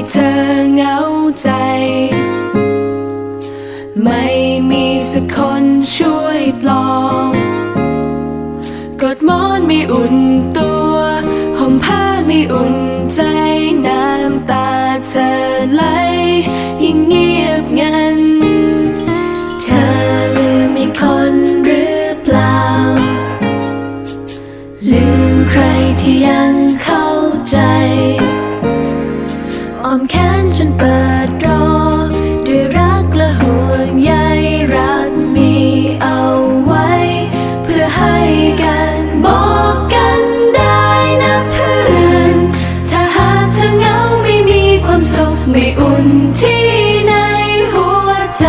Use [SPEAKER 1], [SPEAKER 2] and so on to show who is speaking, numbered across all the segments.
[SPEAKER 1] ที่เธอเหงาใจ ไม่มีสักคนช่วยปลอบ ไม่อุ่นตัวห่มผ้าไม่อุ่นใจน้ำตาเธอไหลยิ่งเงียบงัน เธอลืมมีคนหรือเปล่า ลืมใครที่ยัง ไม่อุ่นที่ในหัวใจ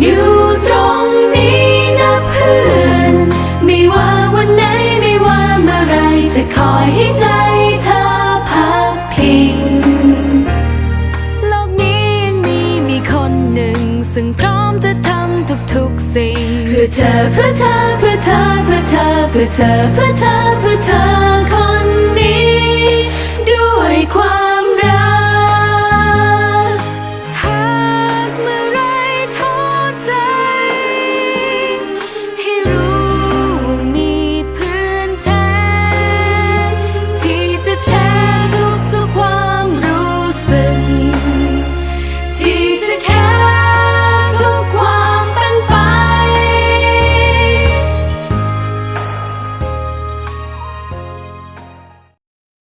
[SPEAKER 1] อยู่ตรงนี้นะเพื่อน ไม่ว่าวันไหนไม่ว่าเมื่อไรจะคอยให้ใจเธอพักพิง โลกนี้ยังมีมีคนหนึ่ง ซึ่งพร้อมจะทำทุกๆสิ่ง เพื่อเธอเพื่อเธอเพื่อเธอเพื่อเธอเพื่อเธอเพื่อเธอเพื่อเธอ